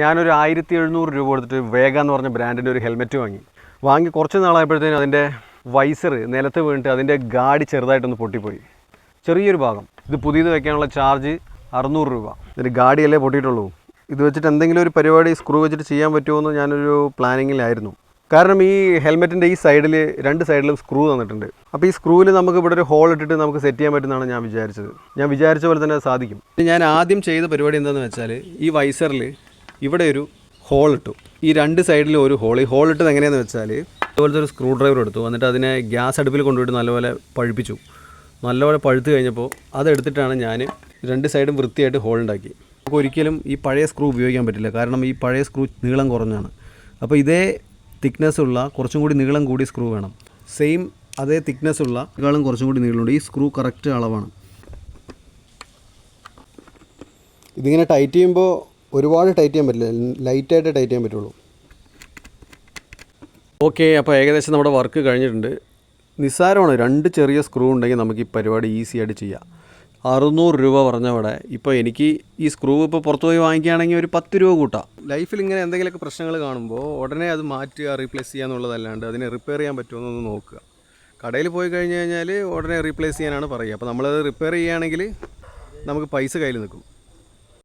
ഞാനൊരു ആയിരത്തി എഴുന്നൂറ് രൂപ കൊടുത്തിട്ട് വേഗ എന്ന് പറഞ്ഞ ബ്രാൻഡിന്റെ ഒരു ഹെൽമെറ്റ് വാങ്ങി. വാങ്ങി കുറച്ച് നാളായപ്പോഴത്തേനും അതിന്റെ വൈസർ നിലത്ത് വീണിട്ട് അതിന്റെ ഗാഡി ചെറുതായിട്ടൊന്ന് പൊട്ടിപ്പോയി. ചെറിയൊരു ഭാഗം. ഇത് പുതിയത് വെക്കാനുള്ള ചാർജ് അറുന്നൂറ് രൂപ. ഇതിന്റെ ഗാഡിയല്ലേ പൊട്ടിയിട്ടുള്ളൂ. ഇത് വെച്ചിട്ട് എന്തെങ്കിലും ഒരു പരിപാടി സ്ക്രൂ വെച്ചിട്ട് ചെയ്യാൻ പറ്റുമോ എന്ന് ഞാനൊരു പ്ലാനിങ്ങിലായിരുന്നു. കാരണം ഈ ഹെൽമെറ്റിന്റെ ഈ സൈഡിൽ രണ്ട് സൈഡിലും സ്ക്രൂ തന്നിട്ടുണ്ട്. അപ്പോൾ ഈ സ്ക്രൂവിൽ നമുക്ക് ഇവിടെ ഒരു ഹോൾ ഇട്ടിട്ട് നമുക്ക് സെറ്റ് ചെയ്യാൻ പറ്റുന്നതാണ് ഞാൻ വിചാരിച്ചത്. ഞാൻ വിചാരിച്ച പോലെ തന്നെ സാധിക്കും. ഞാൻ ആദ്യം ചെയ്ത പരിപാടി എന്താണെന്ന് വെച്ചാൽ ഈ വൈസറിൽ ഇവിടെ ഒരു ഹോൾ ഇട്ടു. ഈ രണ്ട് സൈഡിലും ഒരു ഹോൾ ഈ ഹോൾ ഇട്ടത് എങ്ങനെയാണെന്ന് വെച്ചാൽ ഇതുപോലത്തെ ഒരു സ്ക്രൂ ഡ്രൈവർ എടുത്തു. എന്നിട്ട് അതിനെ ഗ്യാസ് അടുപ്പിൽ കൊണ്ടുപോയിട്ട് നല്ലപോലെ പഴുപ്പിച്ചു. നല്ലപോലെ പഴുത്ത് കഴിഞ്ഞപ്പോൾ അതെടുത്തിട്ടാണ് ഞാൻ രണ്ട് സൈഡും വൃത്തിയായിട്ട് ഹോൾ ഉണ്ടാക്കി നമുക്ക് ഒരിക്കലും ഈ പഴയ സ്ക്രൂ ഉപയോഗിക്കാൻ പറ്റില്ല. കാരണം ഈ പഴയ സ്ക്രൂ നീളം കുറഞ്ഞാണ്. അപ്പോൾ ഇതേ തിക്നെസ് ഉള്ള കുറച്ചും കൂടി നീളം കൂടി സ്ക്രൂ വേണം. സെയിം അതേ തിക്നെസ് ഉള്ള നീളം കുറച്ചും കൂടി നീളമുണ്ട്. ഈ സ്ക്രൂ കറക്റ്റ് അളവാണ്. ഇതിങ്ങനെ ടൈറ്റ് ചെയ്യുമ്പോൾ ഒരുപാട് ടൈറ്റ് ചെയ്യാൻ പറ്റില്ല. ലൈറ്റായിട്ട് ടൈറ്റ് ചെയ്യാൻ പറ്റുള്ളൂ. ഓക്കെ അപ്പോൾ ഏകദേശം നമ്മുടെ വർക്ക് കഴിഞ്ഞിട്ടുണ്ട്. നിസ്സാരമാണ്. രണ്ട് ചെറിയ സ്ക്രൂ ഉണ്ടെങ്കിൽ നമുക്ക് ഈ പരിപാടി ഈസി ആയിട്ട് ചെയ്യാം. അറുന്നൂറ് രൂപ പറഞ്ഞവിടെ ഇപ്പോൾ എനിക്ക് ഈ സ്ക്രൂ ഇപ്പോൾ പുറത്തു പോയി വാങ്ങിക്കുകയാണെങ്കിൽ ഒരു പത്ത് രൂപ കൂട്ടാം. ലൈഫിൽ ഇങ്ങനെ എന്തെങ്കിലുമൊക്കെ പ്രശ്നങ്ങൾ കാണുമ്പോൾ ഉടനെ അത് മാറ്റുക റീപ്ലേസ് ചെയ്യുക എന്നുള്ളതല്ലാണ്ട് അതിനെ റിപ്പയർ ചെയ്യാൻ പറ്റുമോ എന്നൊന്ന് നോക്കുക. കടയിൽ പോയി കഴിഞ്ഞ് കഴിഞ്ഞാൽ ഉടനെ റീപ്ലേസ് ചെയ്യാനാണ് പറയുക. അപ്പോൾ നമ്മളത് റിപ്പയർ ചെയ്യുകയാണെങ്കിൽ നമുക്ക് പൈസ കയ്യിൽ നിൽക്കും.